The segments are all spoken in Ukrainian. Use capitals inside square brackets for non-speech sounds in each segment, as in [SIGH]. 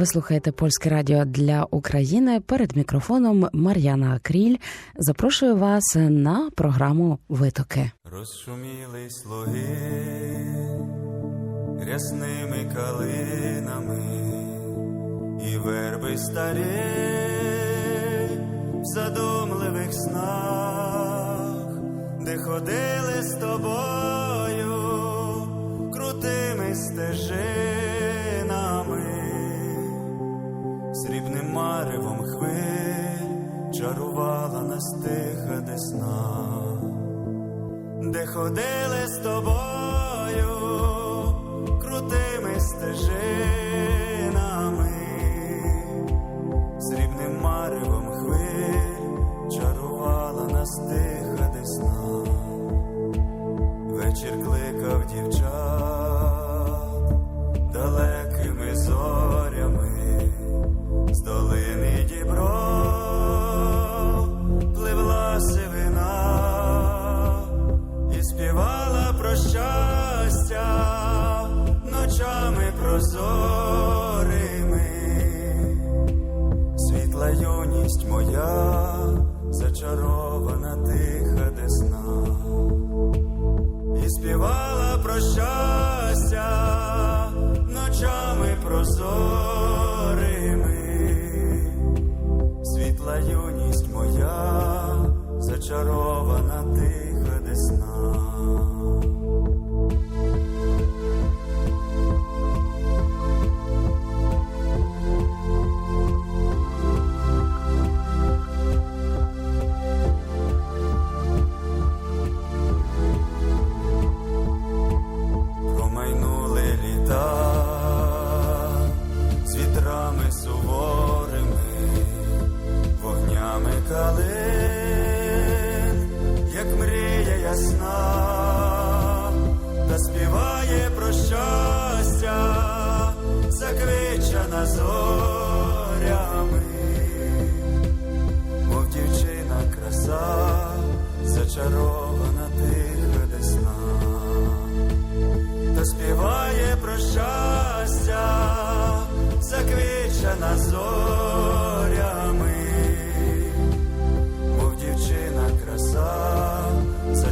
Ви слухаєте польське радіо для України. Перед мікрофоном Мар'яна Кріль запрошую вас на програму Витоки. Розшумілись луги рясними калинами і верби старі в задумливих снах, де ходили з тобою крутими стежинами, чарувала нас тиха десна де ходили з тобою калин, як мрія ясна, та співає про щастя, заквичана зорями, мов дівчина краса, зачарована тиха десна. Та співає про щастя, заквічена зорями,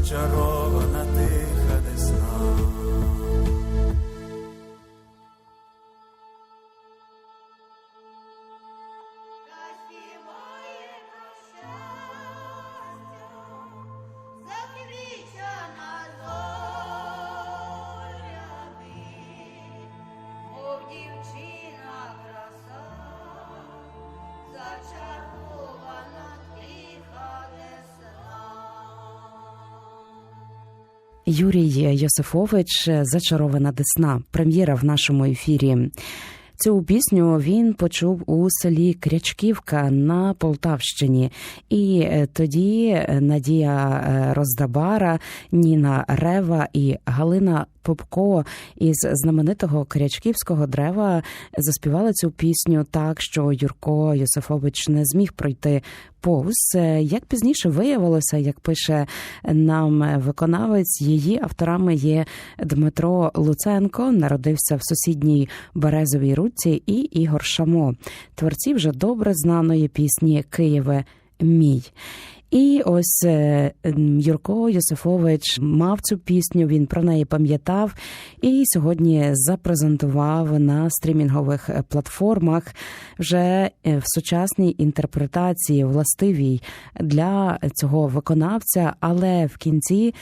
зачарована Юрій Йосифович Зачарована Десна. Прем'єра в нашому ефірі. Цю пісню він почув у селі Крячківка на Полтавщині, і е, тоді Надія е, Роздабара, Ніна Рева і Галина Попко із знаменитого Крячківського дерева заспівали цю пісню так, що Юрко Йосифович не зміг пройти повз. Як пізніше виявилося, як пише нам виконавець, її авторами є Дмитро Луценко, народився в сусідній Березовій Руці, і Ігор Шамо, творці вже добре знаної пісні Києве мій. І ось е, Юрко Йосифович мав цю пісню, він про неї пам'ятав і сьогодні запрезентував на стрімінгових е, платформах вже е, в сучасній інтерпретації, властивій для цього виконавця, але в кінці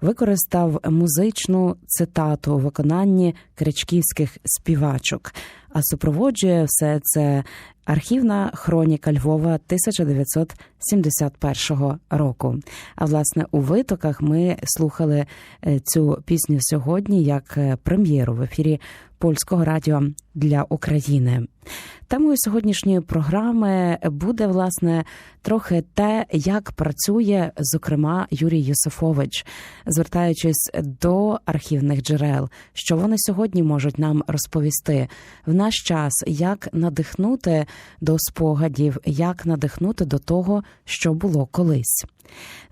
використав музичну цитату у виконанні кричківських співачок. А супроводжує все це архівна хроніка Львова 1971 року. А власне у витоках ми слухали е, цю пісню сьогодні як е, прем'єру в ефірі польського радіо для України. Темою сьогоднішньої програми буде власне трохи те, як працює зокрема Юрій Юсифович, звертаючись до архівних джерел, що вони сьогодні можуть нам розповісти в наш час, як надихнути до спогадів, як надихнути до того, що було колись.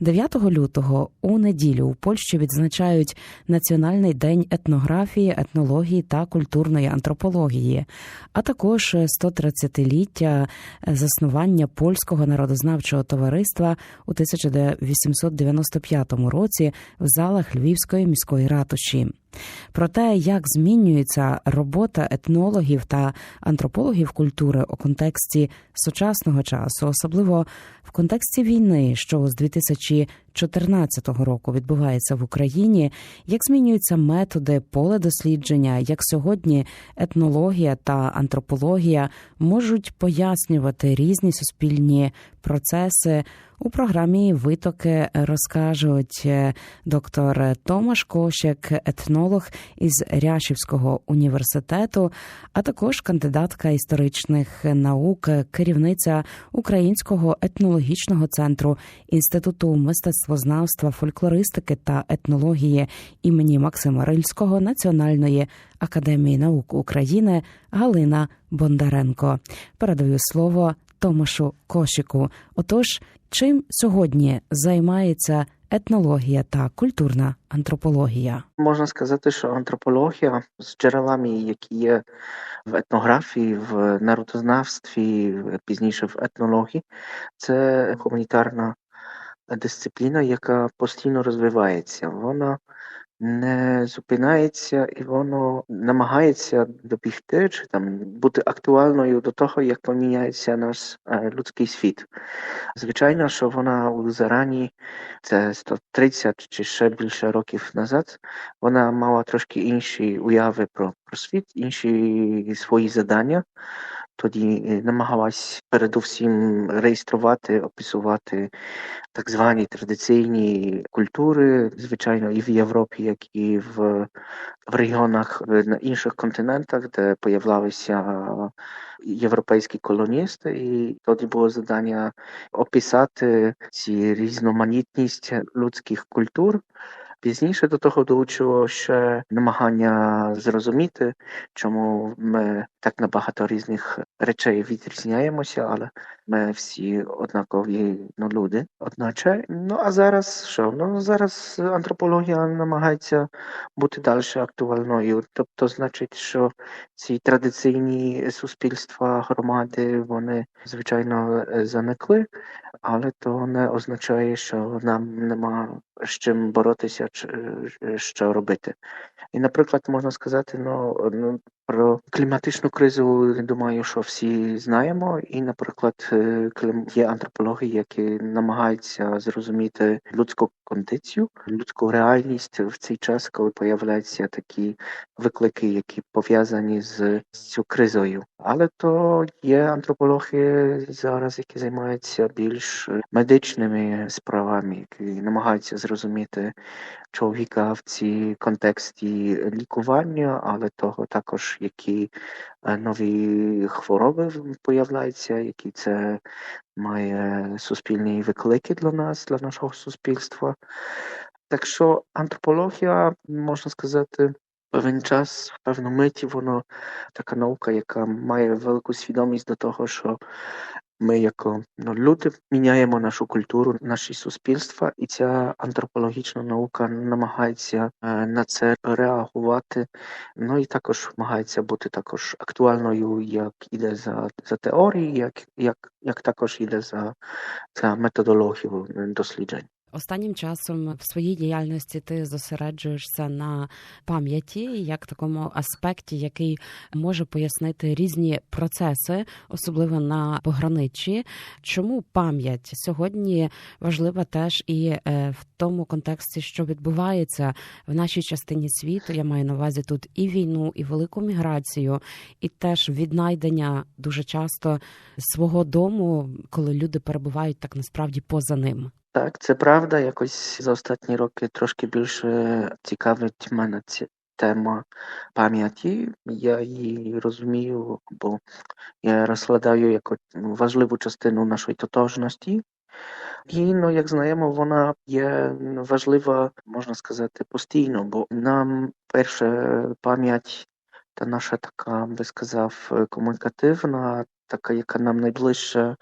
9 лютого у неділю у Польщі відзначають Національний день етнографії, етнології та культурної антропології, а також 130-ліття заснування польського народознавчого товариства у 1895 році в залах Львівської міської ратуші. Про те, як змінюється робота етнологів та антропологів культури у контексті сучасного часу, особливо в контексті війни, що з 2014 року відбувається в Україні, як змінюються методи поле дослідження, як сьогодні етнологія та антропологія можуть пояснювати різні суспільні процеси. У програмі витоки розкажуть е, доктор Томаш Кошик, етнолог із Ряшівського університету, а також кандидатка історичних наук, керівниця Українського етнологічного центру Інституту мистецтвознавства, фольклористики та етнології імені Максима Рильського Національної академії наук України Галина Бондаренко. Передаю слово Томашу Кошику. Отож, чим сьогодні займається етнологія та культурна антропологія? Можна сказати, що антропологія з джерелами, які є в етнографії, в народознавстві, пізніше в етнології, це гуманітарна дисципліна, яка постійно розвивається. Вона не зупинається і воно намагається добігти чи там бути актуальною до того, як поміняється наш е, людський світ. Звичайно, що вона у зарані, це 130 чи ще більше років назад, вона мала трошки інші уяви про, про світ, інші свої завдання. Тоді е, намагалась передусім реєструвати, описувати так звані традиційні культури, звичайно, і в Європі, як і в, в регіонах е, на інших континентах, де появлялися європейські колоністи, і тоді було завдання описати ці різноманітність людських культур. Пізніше до того долучило ще намагання зрозуміти, чому ми так на багато різних речей відрізняємося, але ми всі однакові ну, люди, одначе. Ну а зараз що? Ну зараз антропологія намагається бути далі актуальною. Тобто, значить, що ці традиційні суспільства, громади, вони звичайно заникли, але то не означає, що нам нема з чим боротися, що робити. І, наприклад, можна сказати, ну про кліматичну кризу, думаю, що всі знаємо. І, наприклад, є антропологи, які намагаються зрозуміти людську кондицію, людську реальність в цей час, коли появляються такі виклики, які пов'язані з цю кризою. Але то є антропологи зараз, які займаються більш медичними справами, які намагаються зрозуміти чоловіка в цій контексті лікування, але того також, які нові хвороби появляються, які це має суспільні виклики для нас, для нашого суспільства. Так що антропологія, можна сказати, певен час, в певну миті, воно така наука, яка має велику свідомість до того, що ми, як ну, люди, міняємо нашу культуру, наші суспільства, і ця антропологічна наука намагається е, на це реагувати. Ну і також намагається бути також актуальною, як іде за за теорії, як як, як також іде за, за методологію досліджень. Останнім часом в своїй діяльності ти зосереджуєшся на пам'яті як такому аспекті, який може пояснити різні процеси, особливо на пограничі. Чому пам'ять сьогодні важлива теж і в тому контексті, що відбувається в нашій частині світу? Я маю на увазі тут і війну, і велику міграцію, і теж віднайдення дуже часто свого дому, коли люди перебувають так насправді поза ним. Так, це правда. Якось за останні роки трошки більше цікавить мене ця тема пам'яті. Я її розумію, бо я розглядаю як важливу частину нашої тотожності. І, ну, як знаємо, вона є важлива, можна сказати, постійно, бо нам перше пам'ять та наша така, би сказав, комунікативна, така, яка нам найближча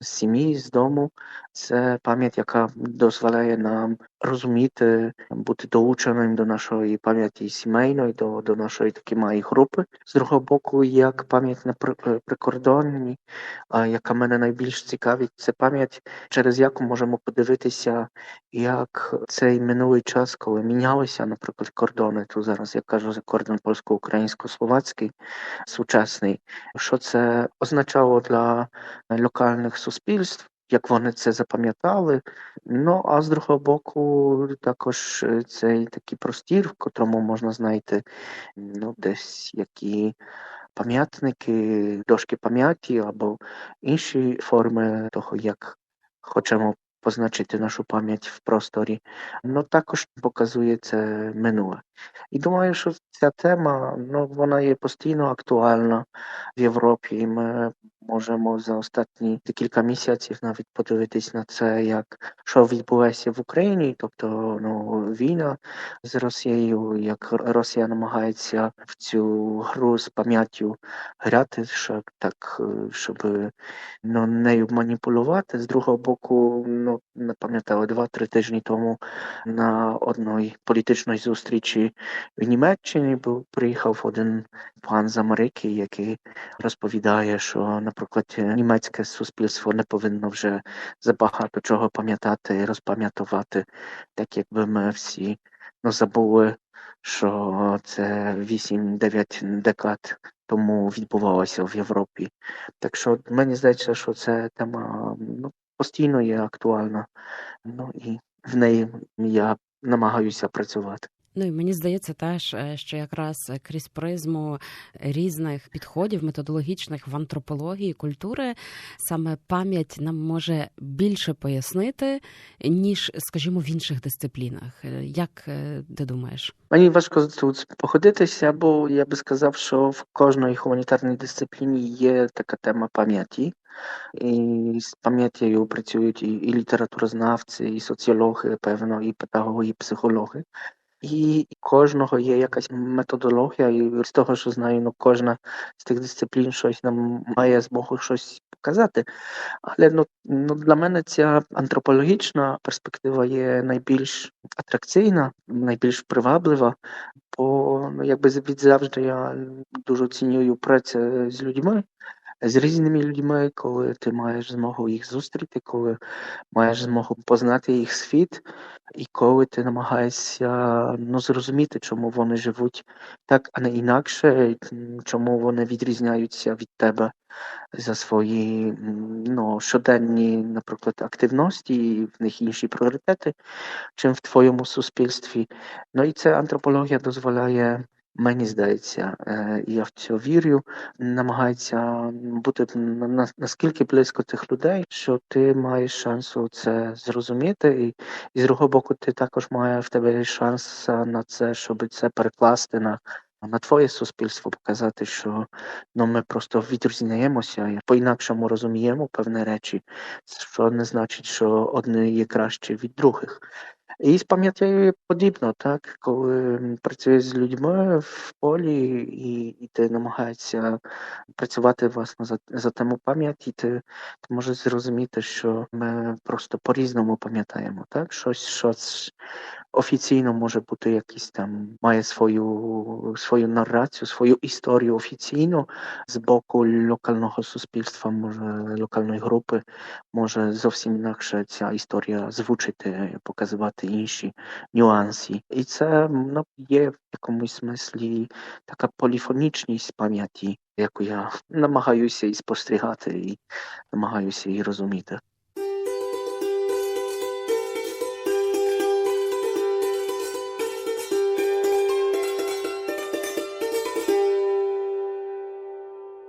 з сім'ї, з дому, Це пам'ять, яка дозволяє нам розуміти, бути долученим до нашої пам'яті сімейної, до, до нашої такої групи. З другого боку, як пам'ять на е, прикордонні, яка мене найбільш цікавить, це пам'ять, через яку можемо подивитися, як цей минулий час, коли мінялися, наприклад, кордони, то зараз я кажу за кордон польсько-українсько-словацький, сучасний, що це означало для локальних суспільств, як вони це запам'ятали. Ну а з другого боку, також е, цей такий простір, в котрому можна знайти ну, десь які пам'ятники, дошки пам'яті або інші форми того, як хочемо позначити нашу пам'ять в просторі, ну також показує це минуле. І думаю, що ця тема ну, вона є постійно актуальна в Європі. І ми можемо за останні кілька місяців навіть подивитись на це, як що відбулося в Україні, тобто ну, війна з Росією, як Росія намагається в цю гру з пам'яттю грати, щоб так, е, щоб ну, нею маніпулювати. З другого боку, ну не пам'ятаю, два-три тижні тому на одній політичній зустрічі в Німеччині був приїхав один пан з Америки, який розповідає, що, наприклад, німецьке суспільство не повинно вже забагато чого пам'ятати і розпам'ятувати, так якби ми всі ну, забули, що це 8-9 декад тому відбувалося в Європі. Так що мені здається, що ця тема ну, постійно є актуальна, ну і в неї я намагаюся працювати. Ну і мені здається, теж е, що якраз крізь призму різних підходів методологічних в антропології культури саме пам'ять нам може більше пояснити, ніж, скажімо, в інших дисциплінах. Е, Як е, ти думаєш? Мені важко тут походитися, бо я би сказав, що в кожній гуманітарній дисципліні є така тема пам'яті. І з пам'яттю працюють і, і літературознавці, і соціологи, певно, і педагоги, і психологи. І кожного є якась методологія, і з того, що знаю, ну кожна з тих дисциплін щось нам має змогу щось показати. Але ну, ну для мене ця антропологічна перспектива є найбільш атракційна, найбільш приваблива, бо ну, якби від завжди я дуже цінюю працю з людьми. З різними людьми, коли ти маєш змогу їх зустріти, коли маєш змогу познати їх світ, і коли ти намагаєшся ну, зрозуміти, чому вони живуть так, а не інакше, чому вони відрізняються від тебе за свої ну, щоденні, наприклад, активності, в них інші пріоритети, чим в твоєму суспільстві. Ну і ця антропологія дозволяє. Мені здається, е, я в це вірю, намагається бути на- на- наскільки близько тих людей, що ти маєш шансу це зрозуміти, і, і з другого боку, ти також маєш в тебе шанс е, на це, щоб це перекласти на, на твоє суспільство, показати, що ну, ми просто відрізняємося по-інакшому розуміємо певні речі, що не значить, що одне є краще від других. І з пам'яттю подібно, так, коли працюєш з людьми в полі і, і ти намагаєшся працювати власне за, за тему пам'яті, ти, ти можеш зрозуміти, що ми просто по-різному пам'ятаємо, так? Щось, щось офіційно може бути якийсь там, має свою, свою наррацію, свою історію офіційно з боку локального суспільства, може локальної групи, може зовсім інакше ця історія звучити, показувати інші нюанси. І це ну, є в якомусь смислі така поліфонічність пам'яті, яку я [LAUGHS] намагаюся і спостерігати, і намагаюся її розуміти.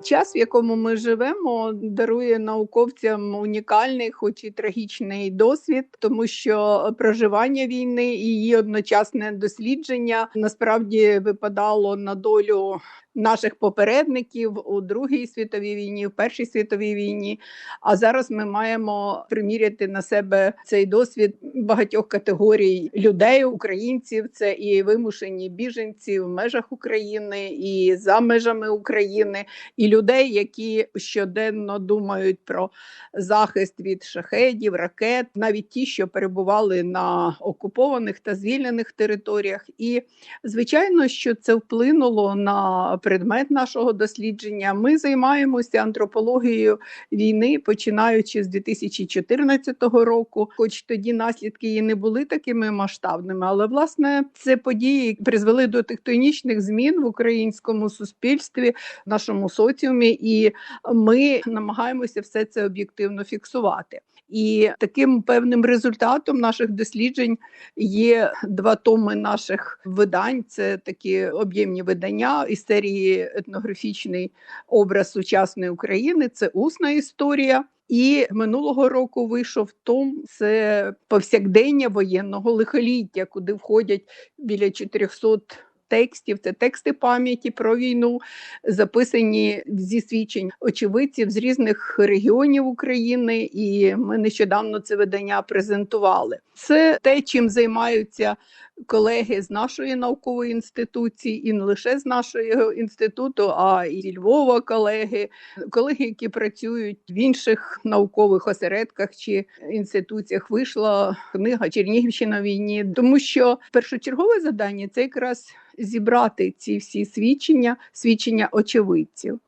Час, в якому ми живемо, дарує науковцям унікальний, хоч і трагічний досвід, тому що проживання війни і її одночасне дослідження насправді випадало на долю наших попередників у Другій світовій війні, в Першій світовій війні. А зараз ми маємо приміряти на себе цей досвід багатьох категорій людей, українців. Це і вимушені біженці в межах України, і за межами України, і людей, які щоденно думають про захист від шахедів, ракет, навіть ті, що перебували на окупованих та звільнених територіях. І звичайно, що це вплинуло на предмет нашого дослідження. Ми займаємося антропологією війни, починаючи з 2014 року, хоч тоді наслідки її не були такими масштабними, але власне це події призвели до тектонічних змін в українському суспільстві, в нашому соціумі, і ми намагаємося все це об'єктивно фіксувати. І таким певним результатом наших досліджень є два томи наших видань. Це такі об'ємні видання із серії етнографічний образ сучасної України. Це усна історія. І минулого року вийшов том це повсякдення воєнного лихоліття, куди входять біля 400 текстів. Це тексти пам'яті про війну, записані зі свідчень очевидців з різних регіонів України. І ми нещодавно це видання презентували. Це те, чим займаються колеги з нашої наукової інституції, і не лише з нашого інституту, а і зі Львова колеги, колеги, які працюють в інших наукових осередках чи інституціях. Вийшла книга Чернігівщина війні, тому що першочергове завдання це якраз зібрати ці всі свідчення, свідчення очевидців.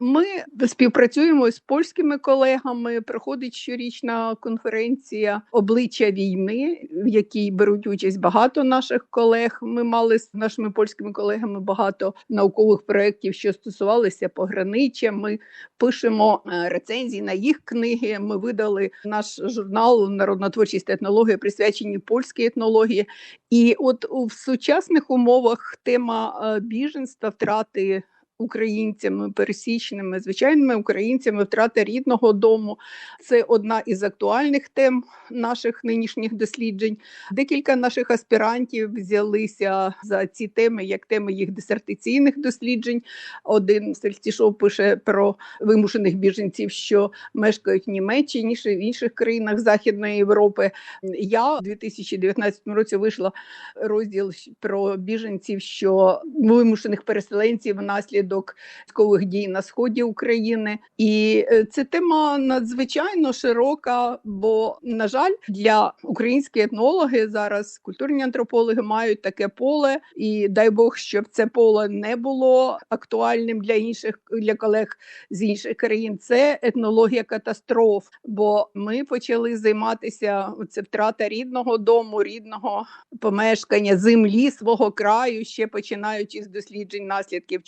Ми співпрацюємо з польськими колегами. Проходить щорічна конференція обличчя війни, в якій беруть участь багато наших колег. Ми мали з нашими польськими колегами багато наукових проєктів, що стосувалися пограниччя. Ми пишемо е, рецензії на їх книги. Ми видали наш журнал Народна творчість та етнологія, присвячені польській етнології. І от у сучасних умовах тема е, біженства, втрати українцями, пересічними, звичайними українцями, втрата рідного дому. Це одна із актуальних тем наших нинішніх досліджень. Декілька наших аспірантів взялися за ці теми як теми їх дисертаційних досліджень. Один Сельстішов пише про вимушених біженців, що мешкають в Німеччині, в інших країнах Західної Європи. Я у 2019 році вийшла розділ про біженців, що вимушених переселенців внаслідок військових дій на сході України, і е, це тема надзвичайно широка. Бо, на жаль, для українські етнологи зараз культурні антропологи мають таке поле, і дай Бог, щоб це поле не було актуальним для інших для колег з інших країн. Це етнологія катастроф. Бо ми почали займатися це втрата рідного дому, рідного помешкання, землі свого краю, ще починаючи з досліджень наслідків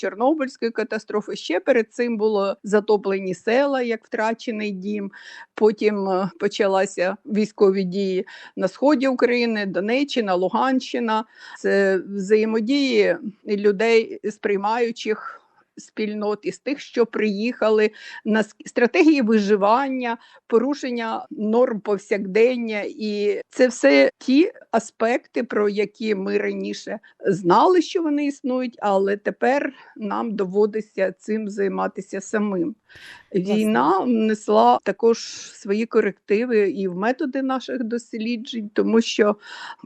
Чорнобильської катастрофи. Ще перед цим було затоплені села як втрачений дім. Потім е, почалися військові дії на сході України, Донеччина, Луганщина. Це взаємодії людей сприймаючих. Спільнот із тих, що приїхали на стратегії виживання, порушення норм повсякдення, і це все ті аспекти, про які ми раніше знали, що вони існують, але тепер нам доводиться цим займатися самим. Війна внесла також свої корективи і в методи наших досліджень, тому що,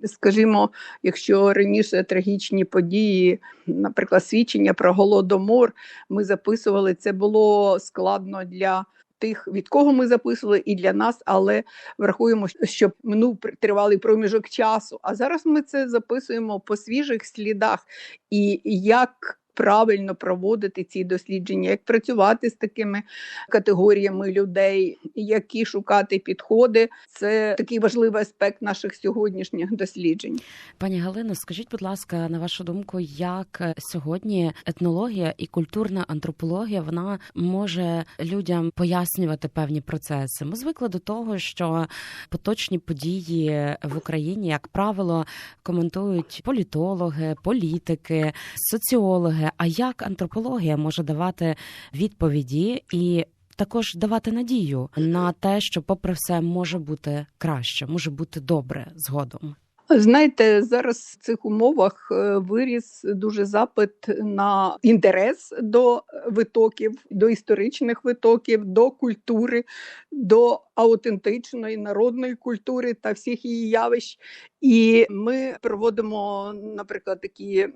скажімо, якщо раніше трагічні події, наприклад, свідчення про голодомор, ми записували, це було складно для. Тих, від кого ми записували, і для нас, але врахуємо, що минув тривалий проміжок часу. А зараз ми це записуємо по свіжих слідах. І як правильно проводити ці дослідження, як працювати з такими категоріями людей, які шукати підходи, це такий важливий аспект наших сьогоднішніх досліджень. Пані Галино, скажіть, будь ласка, на вашу думку, як сьогодні етнологія і культурна антропологія вона може людям пояснювати певні процеси? Ми звикли до того, що поточні події в Україні, як правило, коментують політологи, політики, соціологи. А як антропологія може давати відповіді і також давати надію на те, що, попри все, може бути краще, може бути добре згодом? Знаєте, зараз в цих умовах е, виріс дуже запит на інтерес до витоків, до історичних витоків, до культури, до аутентичної народної культури та всіх її явищ. І ми проводимо, наприклад, такі.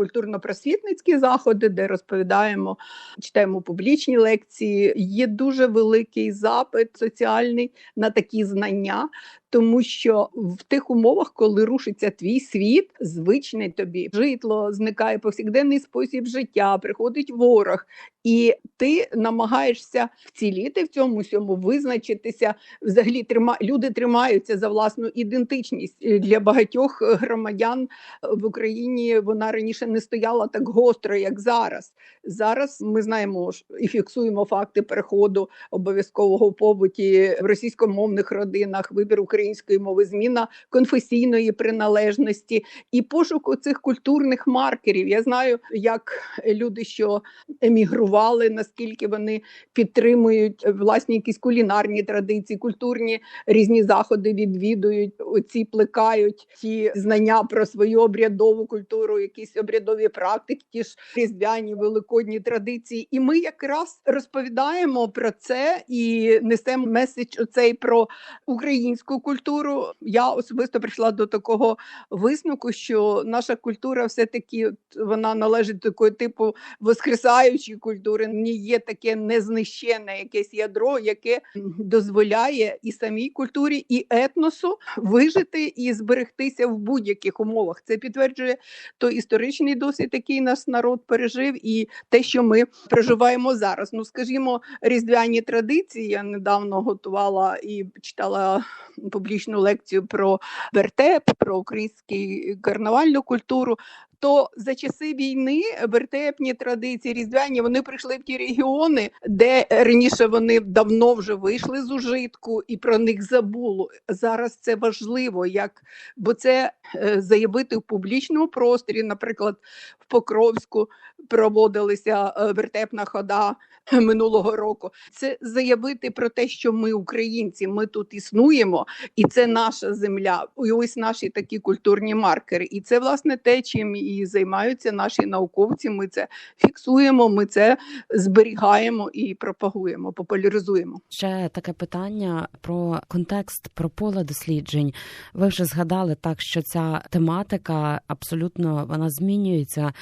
Культурно-просвітницькі заходи, де розповідаємо, читаємо публічні лекції. Є дуже великий запит соціальний на такі знання, тому що в тих умовах, коли рушиться твій світ, звичний тобі житло, зникає повсякденний спосіб життя, приходить ворог, і ти намагаєшся вціліти в цьому всьому, визначитися. Взагалі трима люди тримаються за власну ідентичність для багатьох громадян в Україні. Вона раніше не стояла так гостро, як зараз. Зараз ми знаємо і фіксуємо факти переходу обов'язкового побуті в російськомовних родинах, вибір української мови, зміна конфесійної приналежності і пошуку цих культурних маркерів. Я знаю, як люди, що емігрували, наскільки вони підтримують власні якісь кулінарні традиції, культурні різні заходи відвідують, оці плекають ті знання про свою обрядову культуру, якісь обрядові практики, ті ж різдвяні великодні традиції. І ми якраз розповідаємо про це і несемо меседж оцей про українську культуру. Я особисто прийшла до такого висновку, що наша культура все таки вона належить до такої типу воскресаючої культури. Ній є таке незнищене якесь ядро, яке дозволяє і самій культурі, і етносу вижити і зберегтися в будь-яких умовах. Це підтверджує той історичний досвід, який наш народ пережив, і те, що ми проживаємо зараз. Ну, скажімо, різдвяні традиції. Я недавно готувала і читала публічну лекцію про вертеп, про український карнавальну культуру. То за часи війни вертепні традиції різдвяні вони прийшли в ті регіони, де раніше вони давно вже вийшли з ужитку і про них забуло. Зараз це важливо, як бо це е, заявити в публічному просторі, наприклад, в Покровську проводилися е, вертепна хода [LAUGHS] минулого року. Це заявити про те, що ми українці, ми тут існуємо, і це наша земля. І ось наші такі культурні маркери. І це власне те, чим і займаються наші науковці. Ми це фіксуємо, ми це зберігаємо і пропагуємо, популяризуємо. Ще таке питання про контекст, про поле досліджень. Ви вже згадали так, що ця тематика абсолютно вона змінюється.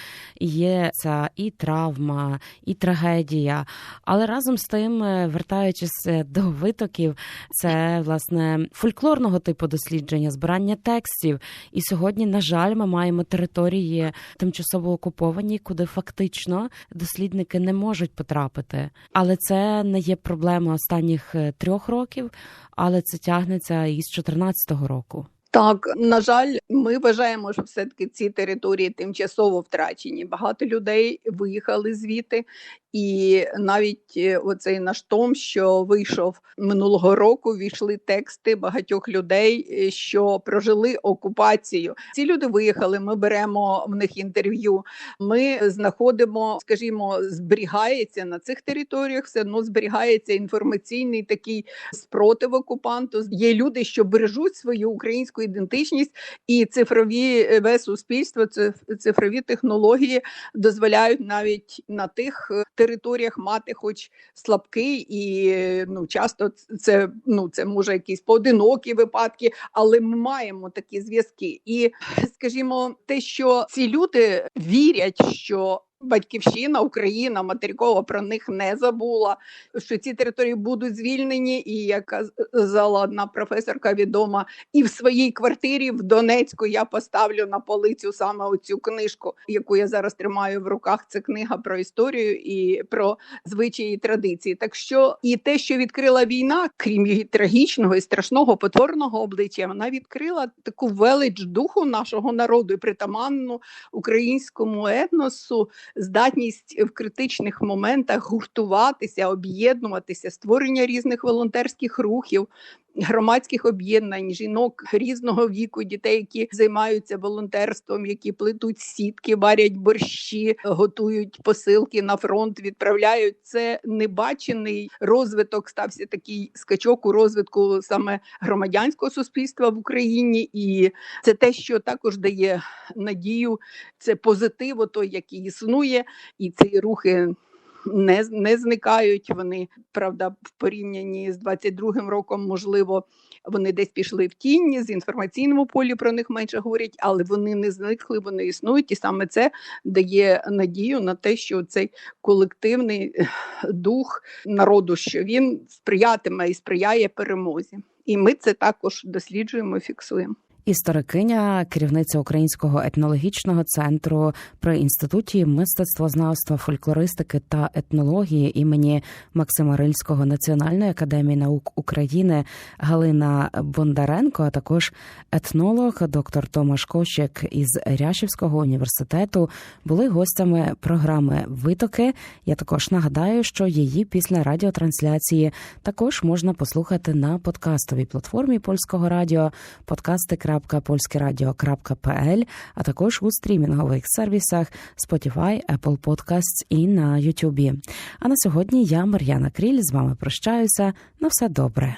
Є ця і травма, і трагедія. Але разом з тим, е, вертаючись е, до витоків, це власне фольклорного типу дослідження, збирання текстів. І сьогодні, на жаль, ми маємо території тимчасово окуповані, куди фактично дослідники не можуть потрапити. Але це не є проблема останніх е, трьох років, але це тягнеться із 2014 року. Так, на жаль, ми вважаємо, що все-таки ці території тимчасово втрачені. Багато людей виїхали звідти, і навіть е, оцей наш том, що вийшов минулого року, війшли тексти багатьох людей, е, що прожили окупацію. Ці люди виїхали. Ми беремо в них інтерв'ю. Ми знаходимо, скажімо, зберігається на цих територіях, все одно зберігається інформаційний такий спротив окупанту. Є люди, що бережуть свою українську ідентичність, і цифрові е, ве суспільство, цифрові технології дозволяють навіть на тих е, територіях мати, хоч слабкий, і ну часто це ну це може якісь поодинокі випадки, але ми маємо такі зв'язки. І скажімо, те, що ці люди вірять, що Батьківщина, Україна, материкова про них не забула, що ці території будуть звільнені, і як казала одна професорка відома, і в своїй квартирі в Донецьку я поставлю на полицю саме оцю книжку, яку я зараз тримаю в руках. Це книга про історію і про звичаї і традиції. Так що і те, що відкрила війна, крім її трагічного і страшного потворного обличчя, вона відкрила таку велич духу нашого народу і притаманну українському етносу здатність в критичних моментах гуртуватися, об'єднуватися, створення різних волонтерських рухів. Громадських об'єднань, жінок різного віку, дітей, які займаються волонтерством, які плетуть сітки, варять борщі, готують посилки на фронт, відправляють. Це небачений розвиток. Стався такий скачок у розвитку саме громадянського суспільства в Україні, і це те, що також дає надію. Це позитив, той, який існує, і ці рухи не, не зникають. Вони правда в порівнянні з 22-м роком, можливо, вони десь пішли в тінь з інформаційному полі про них менше говорять, але вони не зникли, вони існують, і саме це дає надію на те, що цей колективний дух народу, що він сприятиме і сприяє перемозі. І ми це також досліджуємо, фіксуємо. Історикиня, керівниця Українського етнологічного центру при інституті мистецтвознавства, фольклористики та етнології імені Максима Рильського Національної академії наук України Галина Бондаренко, а також етнолог, доктор Томаш Кощик із Ряшівського університету були гостями програми Витоки. Я також нагадаю, що її після радіотрансляції також можна послухати на подкастовій платформі польського радіо podcasty.polskieradio.pl, а також у стрімінгових сервісах Spotify, Apple Podcasts і на YouTube. А на сьогодні я, Мар'яна Кріль, з вами прощаюся. На все добре.